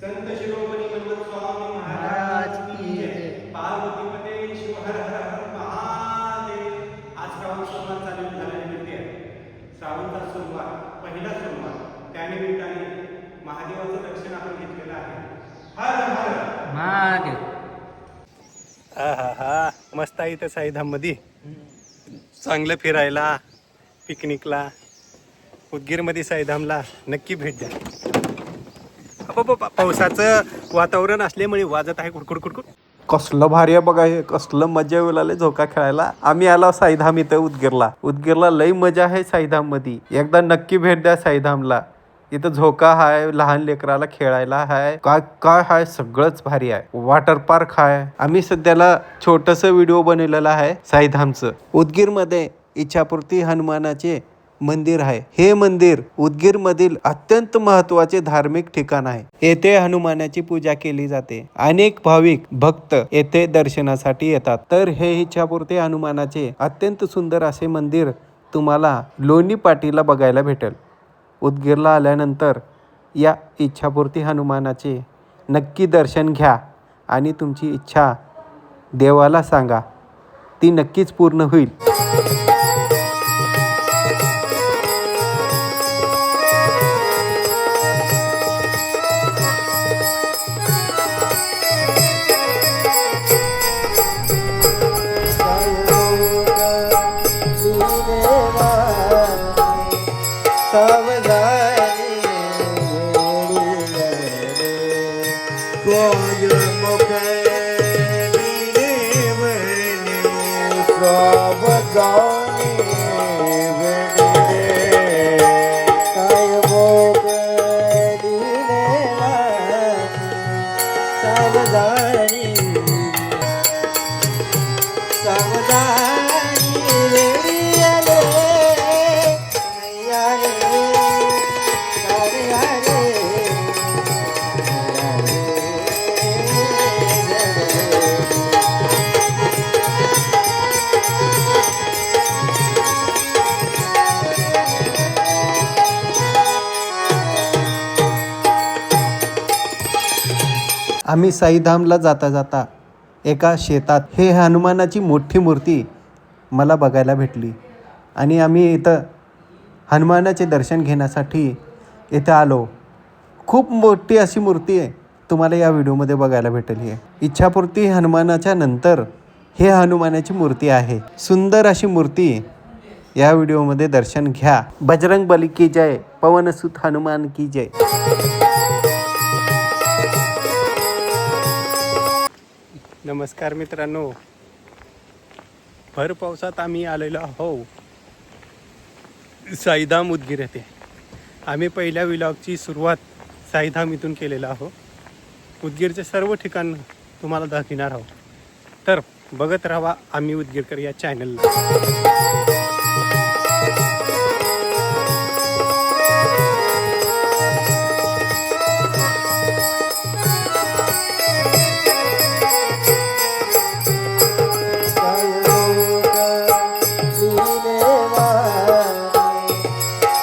संत शिरोमणी स्वामी महाराज की. पार्वती पते शिव हर हर हर महादेव. आज श्रावण सोमवार चालू झाल्यानिमित्त आहे श्रावणचा सोमवार पहिला सोमवार. त्यानिमित्ताने महादेवाचं दर्शन आपण घेतलेलं आहे. हर हर. महादेव. हा हा हा. मस्त आहे इथं साईधाममध्ये चांगलं फिरायला पिकनिकला उदगीरमध्ये साईधामला नक्की भेट द्या. पावसाचं वातावरण असल्यामुळे वाजत आहे कुडकुड कुडकुड. कसलं भारी आहे बघा हे कसलं मजा येऊ लागले झोका खेळायला. आम्ही आलो साईधाम इथं उदगीरला. उदगीरला लई मजा आहे साईधाममध्ये एकदा नक्की भेट द्या साईधामला. इथं झोका हाय लहान लेकराला खेळायला हाय. काय काय हाय सगळंच भारी आहे. वॉटर पार्क हाय. आम्ही सध्याला छोटस व्हिडिओ बनवलेला आहे साईधामचं. उदगीरमध्ये इच्छापूर्ती हनुमानाचे मंदिर आहे. हे मंदिर उदगीर मधील अत्यंत महत्त्वाचे धार्मिक ठिकाण आहे. येथे हनुमानाची पूजा केली जाते. अनेक भाविक भक्त येथे दर्शनासाठी येतात. तर हे इच्छापुरते हनुमानाचे अत्यंत सुंदर असे मंदिर तुम्हाला लोणी पाटीला बघायला भेटेल. उदगीरला आल्यानंतर या इच्छापूर्ती हनुमानाचे नक्की दर्शन घ्या आणि तुमची इच्छा देवाला सांगा. ती नक्कीच पूर्ण होईल. verdade. आम्ही साईधामला जाता जाता एका शेतात हे हनुमानाची मोठी मूर्ती मला बघायला भेटली. आणि आम्ही इथं हनुमानाचे दर्शन घेण्यासाठी इथं आलो. खूप मोठी अशी मूर्ती आहे तुम्हाला या व्हिडिओमध्ये बघायला भेटेल आहे. इच्छापूर्ती हनुमानाच्या नंतर हे हनुमानाची मूर्ती आहे. सुंदर अशी मूर्ती या व्हिडिओमध्ये दर्शन घ्या. बजरंग बली की जय पवनसुत हनुमान की जय. नमस्कार मित्रांनो. भर पावसात आम्ही आलेलो आहो साईधाम उदगीर येथे. आम्ही पहिल्या विलॉगची सुरुवात साईधाम इथून केलेला आहो उदगीरचे सर्व ठिकाण तुम्हाला दाखविणार आहोत. तर बघत राहा आम्ही उदगीरकर या चॅनलला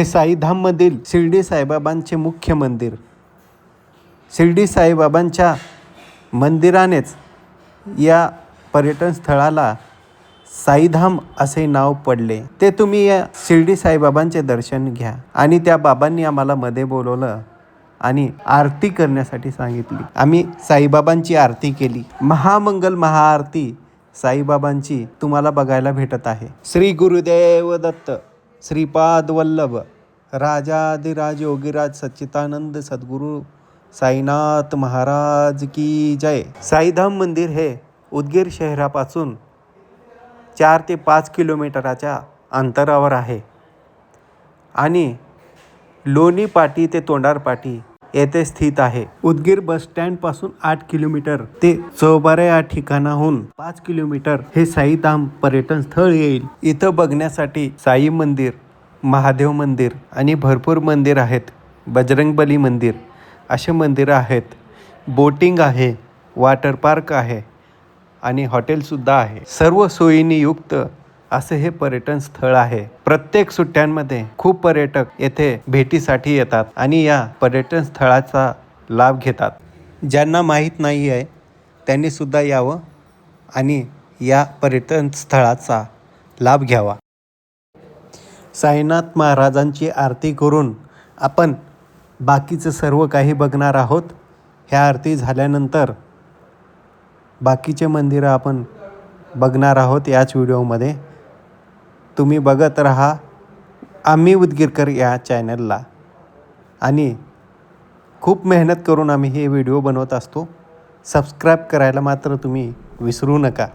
हे साईधाममधील शिर्डी साईबाबांचे मुख्य मंदिर. शिर्डी साईबाबांच्या मंदिरानेच या पर्यटन स्थळाला साईधाम असे नाव पडले. ते तुम्ही या शिर्डी साईबाबांचे दर्शन घ्या आणि त्या बाबांनी आम्हाला मध्ये बोलवलं आणि आरती करण्यासाठी सांगितली. आम्ही साईबाबांची आरती केली. महामंगल महाआरती साईबाबांची तुम्हाला बघायला भेटत आहे. श्री गुरुदेव दत्त. श्रीपाद वल्लभ राजाधिराज योगीराज सच्चिदानंद सद्गुरू साईनाथ महाराज की जय. साईधाम मंदिर हे उदगीर शहरापासून चार ते पाच किलोमीटराच्या अंतरावर आहे. आणि लोणी पाटी ते तोंडार पाटी येथे स्थित आहे. उदगीर बस स्टँडपासून आठ किलोमीटर. ते चौबारा या ठिकाणाहून पाच किलोमीटर. हे साईधाम पर्यटन स्थळ येईल. इथं बघण्यासाठी साई मंदिर महादेव मंदिर आणि भरपूर मंदिर आहेत. बजरंगबली मंदिर असे मंदिरं आहेत. बोटिंग आहे वॉटर पार्क आहे आणि हॉटेलसुद्धा आहे. सर्व सोयींनी युक्त असे हे पर्यटन स्थळ आहे. प्रत्येक सुट्ट्यांमध्ये खूप पर्यटक येथे भेटीसाठी येतात आणि या पर्यटन स्थळाचा लाभ घेतात. ज्यांना माहीत नाही आहे त्यांनी सुद्धा यावं आणि या पर्यटन स्थळाचा लाभ घ्यावा. साईनाथ महाराजांची आरती करून आपण बाकीचं सर्व काही बघणार आहोत. ह्या आरती झाल्यानंतर बाकीचे मंदिरं आपण बघणार आहोत याच व्हिडिओमध्ये. तुम्ही बघत राहा. आम्ही उदगीरकर या चॅनलला आणि खूप मेहनत करून आम्ही हे व्हिडिओ बनवत असतो. सबस्क्राईब करायला मात्र तुम्ही विसरू नका.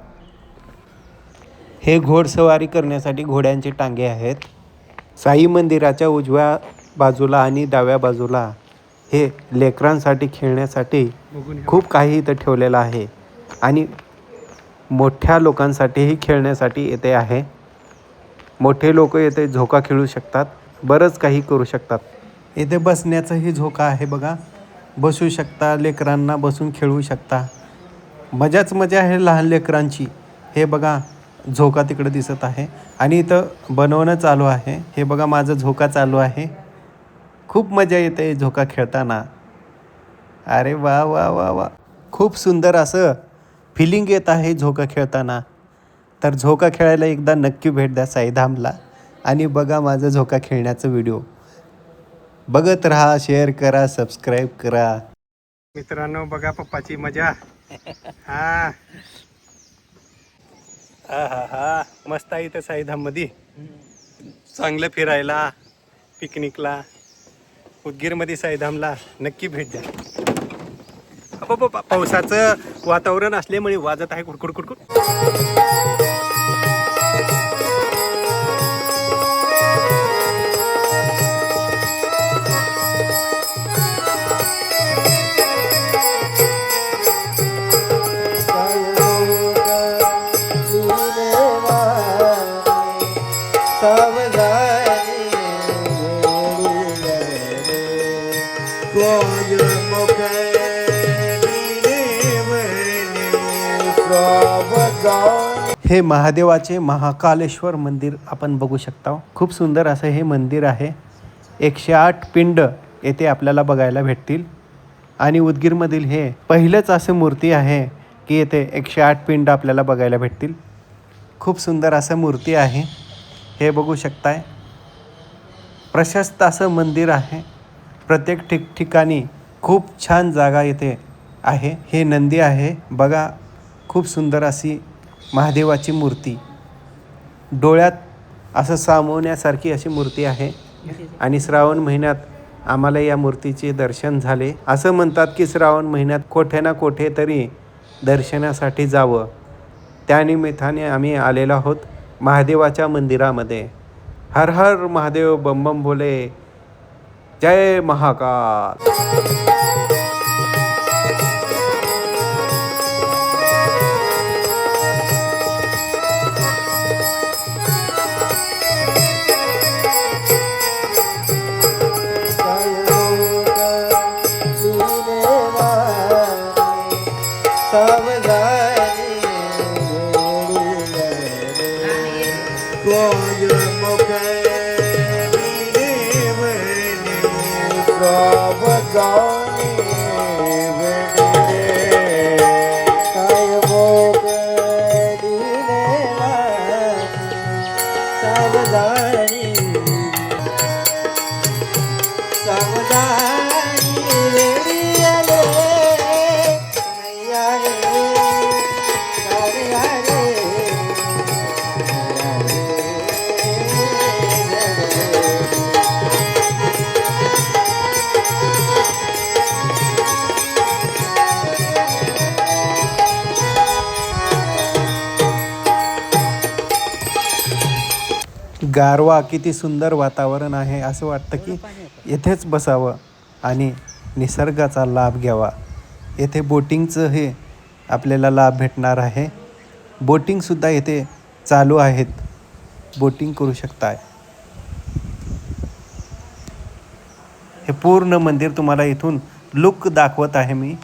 हे घोडसवारी करण्यासाठी घोड्यांचे टांगे आहेत. साई मंदिराच्या उजव्या बाजूला आणि डाव्या बाजूला हे लेकरांसाठी खेळण्यासाठी खूप काही इथं ठेवलेलं आहे. आणि मोठ्या लोकांसाठीही खेळण्यासाठी येथे आहे. मोठे लोक येथे झोका खेळू शकतात बरंच काही करू शकतात. येथे बसण्याचंही झोका आहे बघा. बसू शकता लेकरांना बसून खेळू शकता. मजाच मजा आहे लहान लेकरांची. हे बघा झोका तिकडे दिसत आहे. आणि इथं बनवणं चालू आहे. हे बघा माझं झोका चालू आहे. खूप मजा येते झोका खेळताना. अरे वा वा वा वा. खूप सुंदर असं फिलिंग येत आहे झोका खेळताना. तर झोका खेळायला एकदा नक्की भेट द्या साईधामला. आणि बघा माझं झोका खेळण्याचा व्हिडिओ. बघत राहा शेअर करा सबस्क्राईब करा. मित्रांनो बघा पप्पाची मजा. हा. हा हा हा. मस्त आहे इथं साईधाममध्ये. चांगलं फिरायला पिकनिकला उदगीरमध्ये साईधामला नक्की भेट द्या. अबा पावसाचं वातावरण असल्यामुळे वाजत आहे कुडकुड कुडकुड. हे महादेवाचे महाकालेश्वर मंदिर आपण बघू शकता. खूप सुंदर असं हे मंदिर आहे. एकशे आठ पिंड येथे आपल्याला बघायला भेटतील. आणि उदगीरमधील हे पहिलंच असं मूर्ती आहे की येथे एकशे आठ पिंड आपल्याला बघायला भेटतील. खूप सुंदर असं मूर्ती आहे. हे बघू शकताय. प्रशस्त असं मंदिर आहे. प्रत्येक ठिकठिकाणी खूप छान जागा येथे आहे. हे नंदी आहे. बघा खूप सुंदर अशी महादेवाची मूर्ती. डोळ्यात असं सामावण्यासारखी अशी मूर्ती आहे आणि श्रावण महिन्यात आम्हाला या मूर्तीचे दर्शन झाले. असं म्हणतात की श्रावण महिन्यात कोठे ना कोठे तरी दर्शनासाठी जावं. त्यानिमित्ताने आम्ही आलेलो आहोत महादेवाच्या मंदिरामध्ये. हर हर महादेव बम बोले जय महाकाल. સવ કોઈ મુખે પ્રભ ગૌ गारवा किती सुंदर वातावरण आहे असं वाटतं की येथेच बसावं आणि निसर्गाचा लाभ घ्यावा. येथे बोटिंगचं हे आपल्याला लाभ भेटणार आहे. बोटिंगसुद्धा येथे चालू आहेत. बोटिंग करू शकताय. हे पूर्ण मंदिर तुम्हाला इथून लुक दाखवत आहे मी.